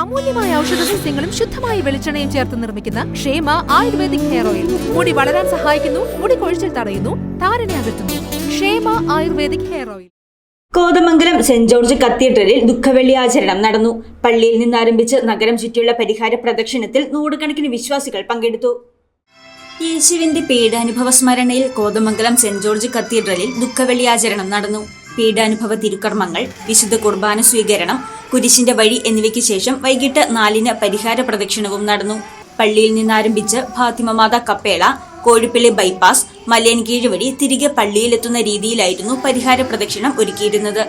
അമൂല്യമായ ഔഷധ സസ്യങ്ങളും ശുദ്ധമായ വെളിച്ചെണ്ണയും ചേർത്ത് നിർമ്മിക്കുന്ന ക്ഷേമ ആയുർവേദിക് ഹെയർ ഓയിൽ. മുടി വളരാൻ സഹായിക്കുന്നു മുടി കൊഴിച്ചിൽ തടയുന്നു താരനെ അകറ്റുന്നു. Kshema ayurvedic hair oil. Kothamangalam Saint George കത്തീഡ്രലിൽ ദുഃഖവെള്ളി ആചരണം നടന്നു. പള്ളിയിൽ നിന്നാരംഭിച്ച് നഗരം ചുറ്റിയുള്ള പരിഹാര പ്രദക്ഷിണത്തിൽ നൂറുകണക്കിന് വിശ്വാസികൾ പങ്കെടുത്തു. യേശുവിന്റെ പീഡാനുഭവ സ്മരണയിൽ കോതമംഗലം സെന്റ് ജോർജ് കത്തീഡ്രലിൽ ദുഃഖവെള്ളി ആചരണം നടന്നു. പീഡാനുഭവ തിരുക്കർമ്മങ്ങൾ വിശുദ്ധ കുർബാന സ്വീകരണം കുരിശിന്റെ വഴി എന്നിവയ്ക്ക് ശേഷം വൈകിട്ട് നാലിന് പരിഹാര പ്രദക്ഷിണവും നടന്നു. പള്ളിയിൽ നിന്നാരംഭിച്ച് ഫാത്തിമ മാത കപ്പേള കോഴിപ്പള്ളി ബൈപ്പാസ് മലയൻകീഴ് വഴി തിരികെ പള്ളിയിലെത്തുന്ന രീതിയിലായിരുന്നു പരിഹാര പ്രദക്ഷിണം ഒരുക്കിയിരുന്നത്.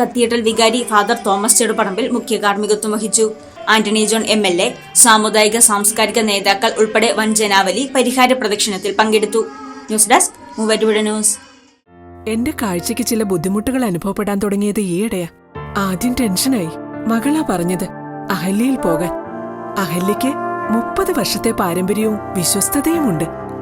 കത്തീഡ്രൽ വികാരി ഫാദർ തോമസ് ചെറുപറമ്പിൽ മുഖ്യ കാർമ്മികത്വം വഹിച്ചു. Antony John M L A സാമുദായിക സാംസ്കാരിക നേതാക്കൾ ഉൾപ്പെടെ വൻ ജനാവലി പരിഹാര പ്രദക്ഷിണത്തിൽ പങ്കെടുത്തു. News desk Muvattupuzha news. എന്റെ കാഴ്ചയ്ക്ക് ചില ബുദ്ധിമുട്ടുകൾ അനുഭവപ്പെടാൻ തുടങ്ങിയത് ഈയിടെയാ. ആദ്യം ടെൻഷനായി. മകളാ പറഞ്ഞത് അഹല്യയിൽ പോകാൻ. അഹല്യയ്ക്ക് മുപ്പത് വർഷത്തെ പാരമ്പര്യവും വിശ്വസ്തതയുമുണ്ട്.